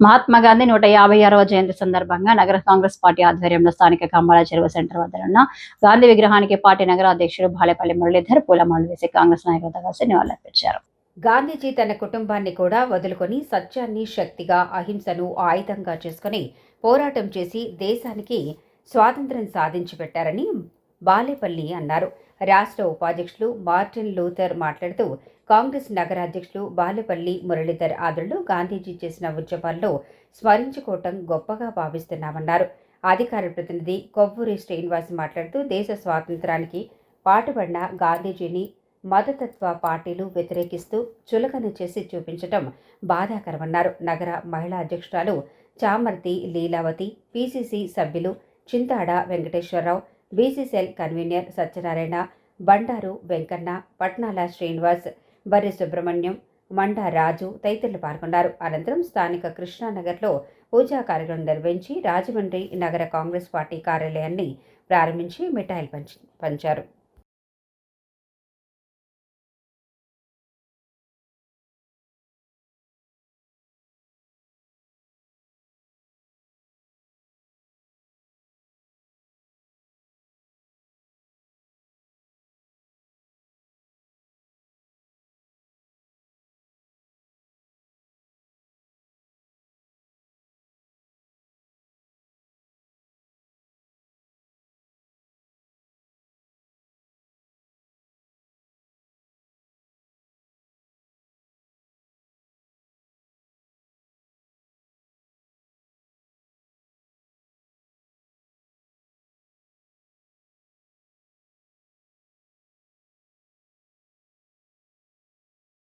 మహాత్మా గాంధీ నూట యాభై ఆరవ జయంతి సందర్భంగా నగర కాంగ్రెస్ పార్టీ ఆధ్వర్యంలో స్థానిక కంబాల చెరువు సెంటర్ వద్ద ఉన్న గాంధీ విగ్రహానికి పార్టీ నగర అధ్యక్షుడు బాలేపల్లి మురళీధర్ పూలమాలు వేసి కాంగ్రెస్ నాయకులతో కలిసి నివాళులర్పించారు. గాంధీజీ తన కుటుంబాన్ని కూడా వదులుకొని సత్యాన్ని శక్తిగా అహింసను ఆయుధంగా చేసుకుని పోరాటం చేసి దేశానికి స్వాతంత్ర్యం సాధించి పెట్టారని బాలేపల్లి అన్నారు. రాష్ట్ర ఉపాధ్యక్షులు మార్టిన్ లూథర్ మాట్లాడుతూ కాంగ్రెస్ నగరాధ్యక్షులు బాలేపల్లి మురళీధర్ ఆదులు గాంధీజీ చేసిన ఉద్యమాల్లో స్మరించుకోవటం గొప్పగా భావిస్తున్నామన్నారు. అధికార ప్రతినిధి కొవ్వూరి శ్రీనివాస్ మాట్లాడుతూ దేశ స్వాతంత్రానికి పాటుపడిన గాంధీజీని మతతత్వ పార్టీలు వ్యతిరేకిస్తూ చులకన చేసి చూపించటం బాధాకరమన్నారు. నగర మహిళా అధ్యక్షురాలు చామర్తి లీలావతి పిసిసి సభ్యులు చింతాడ వెంకటేశ్వరరావు బీసీసీఎల్ కన్వీనర్ సత్యనారాయణ బండారు వెంకన్న పట్నాల శ్రీనివాస్ బర్రి సుబ్రహ్మణ్యం మండా రాజు తదితరులు పాల్గొన్నారు. అనంతరం స్థానిక కృష్ణానగర్లో పూజా కార్యక్రమం నిర్వహించి రాజమండ్రి నగర కాంగ్రెస్ పార్టీ కార్యాలయాన్ని ప్రారంభించి మిఠాయిలు పంచి పంచారు.